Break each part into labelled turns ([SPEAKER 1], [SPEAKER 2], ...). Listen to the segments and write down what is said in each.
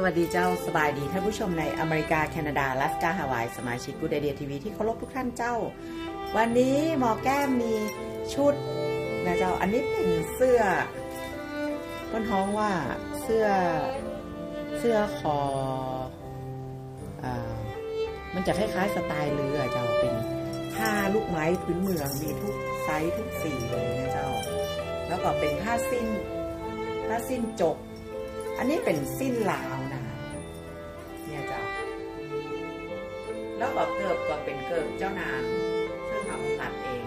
[SPEAKER 1] สวัสดีเจ้าสบายดีท่านผู้ชมในอเมริกา แคนาดาลัสกาฮาวาย สมาชิกกูดเดียทีวีที่เคารพทุกท่านเจ้า วันนี้หมอแก้มมีชุดนะเจ้าอันนี้เป็นเสื้อต้นท้องว่าเสื้อเสื้อคออามันจะคล้ายๆสไตล์เรือเจ้าเป็นผ้าลูกไม้พื้นเมืองมีทุกไซส์ทุกสีเลยนะเจ้า แล้วก็เป็นผ้าสิ้นผ้าสิ้นจก อันนี้เป็นสิ้นหลาว แล้วก็เกิบก็เป็นเกิบเจ้านางซึ่งทำตัดเอง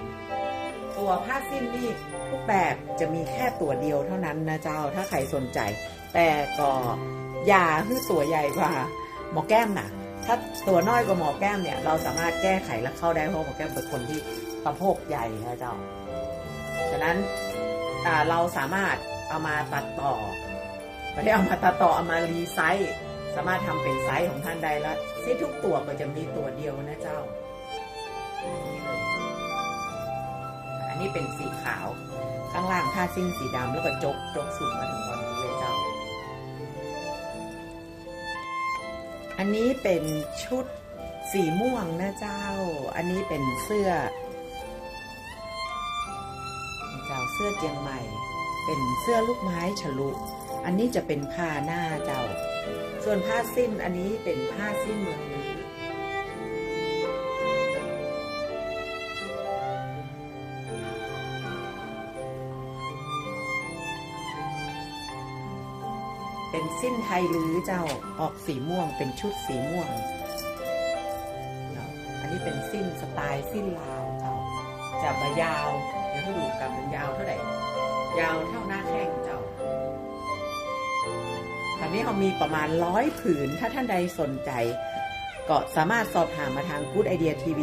[SPEAKER 1] ตัวผ้าสิ้นนี่ทุกแบบจะมีแค่ตัวเดียวเท่านั้นนะเจ้าถ้าใครสนใจ แต่ก็อย่าให้ตัวใหญ่กว่าหมอแก้มนะถ้าตัวน้อยกว่าหมอแก้มเนี่ย เราสามารถแก้ไขและเข้าได้เพราะหมอแก้มเป็นคนที่สะโพกใหญ่นะเจ้าฉะนั้นเราสามารถเอามาตัดต่อไม่ได้เอามาตัดต่อเอามารีไซส์ สามารถทำเป็นไซส์ของท่านได้ล้วซีทุกตัวก็จะมีตัวเดียวนะเจ้า อันนี้เป็นสีขาว ข้างล่างผ้าสิ้นสีดำแล้วก็จกจกสูงมาถึงตอนนี้เลยเจ้า อันนี้เป็นชุดสีม่วงนะเจ้า อันนี้เป็นเสื้อ เจ้าเสื้อเจียงใหม่ เป็นเสื้อลูกไม้ฉลุ อันนี้จะเป็นผ้าหน้าเจ้า ส่วนผ้าสิ้นอันนี้เป็นผ้าสิ้นเมืองเป็นสิ้นไทยลือเจ้าออกสีม่วงเป็นชุดสีม่วงเนาะอันนี้เป็นสิ้นสไตล์สิ้นลาวเจ้าจะมายาว เดี๋ยวให้ดูกันมันยาวเท่าไหร่ ยาวเท่า นี้เขามีประมาณร้อยผืน ถ้าท่านใดสนใจ ก็สามารถสอบถามมาทาง Good Idea TV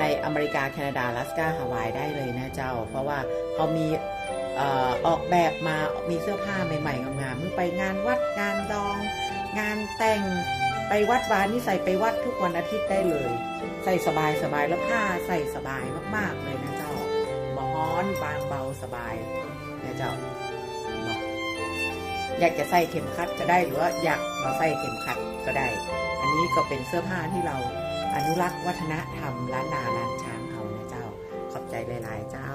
[SPEAKER 1] ในอเมริกา แคนาดาลัสกาฮาวายได้เลยนะเจ้า เพราะว่าเขามีออกแบบมามีเสื้อผ้าใหม่ๆงามๆเมื่อไปงานวัดงานดอง งานแต่งไปวัดวานนี่ใส่ไปวัดทุกวันอาทิตย์ได้เลย ใส่สบายสบายๆแล้วผ้าใส่สบายมากๆเลยนะเจ้าบฮ้อนบางเบาสบายนะเจ้า อยากจะใส่เข็มขัดก็ได้หรือว่าอยากมาใส่เข็มขัดก็ได้ อันนี้ก็เป็นเสื้อผ้าที่เราอนุรักษ์วัฒนธรรมล้านนาล้านช้างเขานะเจ้า ขอบใจหลายๆเจ้า